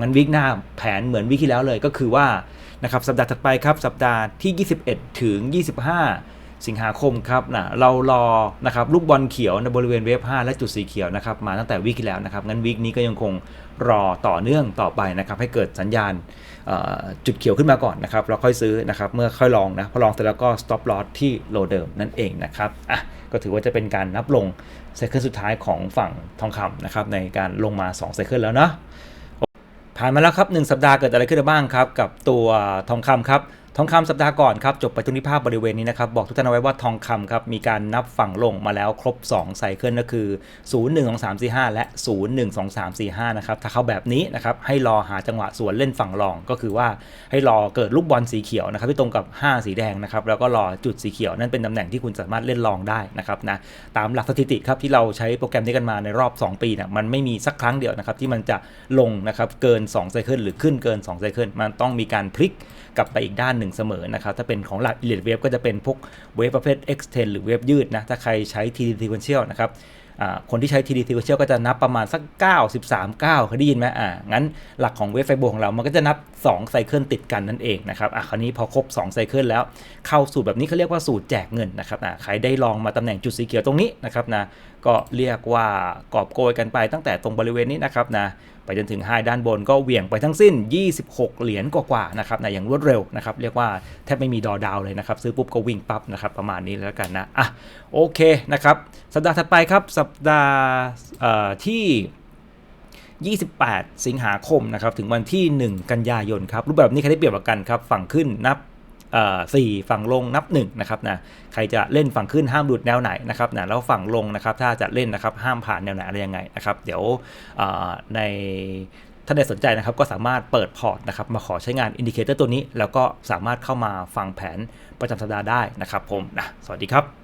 งั้นวิกหน้าแผนเหมือนวิกที่แล้วเลยก็คือว่านะครับสัปดาห์ถัดไปครับสัปดาห์ที่ 21 ถึง 25 สิงหาคมครับนะเรารอนะครับลูกบอลเขียวในบริเวณเวฟ 5 และจุดสีเขียวนะครับมาตั้งแต่วิกที่แล้วนะครับงั้นวิกนี้ก็ยังคงรอต่อเนื่องต่อไปนะครับให้เกิดสัญญาณจุดเขียวขึ้นมาก่อนนะครับเราค่อยซื้อนะครับเมื่อค่อยลองนะพอลองเสร็จแล้วก็ stop loss ที่โลเดิมนั่นเองนะครับอะก็ถือว่าจะเป็นการนับลงไซเคิลสุดท้ายของฝั่งทองคำนะครับในการลงมา2ไซเคิลแล้วเนาะ ผ่านมาแล้วครับ 1 สัปดาห์เกิดอะไรขึ้นบ้างครับ กับตัวทองคำครับ ทองคำสัปดาห์ก่อนครับจบไปตรงที่ภาพบริเวณนี้นะครับบอกทุกท่านเอาไว้ว่าทองคำครับมีการนับฝั่งลงมาแล้วครบ2ไซเคิลก็คือ 0 1 2 3 4 5 และ 0 1 2 3 4 5นะครับถ้าเข้าแบบนี้นะครับให้รอหาจังหวะสวนเล่นฝั่งรอง ก็คือว่าให้รอเกิดลูกบอลสีเขียวนะครับที่ตรงกับ 5 สีแดงนะครับแล้วก็รอจุดสีเขียวนั่นเป็นตำแหน่งที่คุณสามารถเล่นรองได้นะครับนะตามหลักสถิติครับที่เราใช้โปรแกรมนี้กันมาในรอบ 2 ปีเนี่ยมันไม่มีสักครั้งเดียวนะครับที่มันจะลงนะครับเกิน2ไซเคิลหรือขึ้นเกิน2ไซเคิลมันต้องมีการพลิกกลับไปอีกด้าน1 เสมอนะครับ ถ้าเป็นของหลัก Elite Wave ก็จะเป็นพวกเวฟประเภท X10 หรือเวฟยืดนะ ถ้าใครใช้ TD Sequential นะครับ คนที่ใช้ TD Sequential ก็จะนับประมาณสัก 9 13 9เคยได้ยินไหมอ่างั้นหลักของเวฟไฟโบของเรา มันก็จะนับ2ไซเคิลติดกันนั่นเองนะครับอะคราวนี้พอครบ2ไซเคิลแล้ว เข้าสูตรแบบนี้เขาเรียกว่าสูตรแจกเงินนะครับนะใครได้ลองมาตำแหน่งจุดสีเขียวตรงนี้นะครับนะก็เรียกว่ากอบโกยกันไปตั้งแต่ตรงบริเวณนี้นะครับนะไปจนถึงไฮด้านบนก็เหวี่ยงไปทั้งสิ้น 26 เหรียญกว่าๆนะครับนะอย่างรวดเร็วนะครับเรียกว่าแทบไม่มีดอดาวเลยนะครับซื้อปุ๊บก็วิ่งปั๊บนะครับประมาณนี้แล้วกันนะอะโอเคนะครับสัปดาห์ถัดไปครับสัปดาห์เอ่อที่ 28 สิงหาคมนะครับถึงวันที่ 1 กันยายนครับรูปแบบนี้ใครได้เปรียบกันครับฝั่งขึ้นนับสี่ฝั่งลงนับ1นะครับนะใครจะเล่นฝั่งขึ้นห้ามหลุดแนวไหนนะครับนะแล้วฝั่งลงนะครับถ้าจะเล่นนะครับห้ามผ่านแนวไหนอะไรยังไงนะครับเดี๋ยวในท่านใดสนใจนะครับก็สามารถเปิดพอร์ตนะครับมาขอใช้งานอินดิเคเตอร์ตัวนี้ แล้วก็สามารถเข้ามาฟังแผนประจำสัปดาห์ได้นะครับผมนะสวัสดีครับ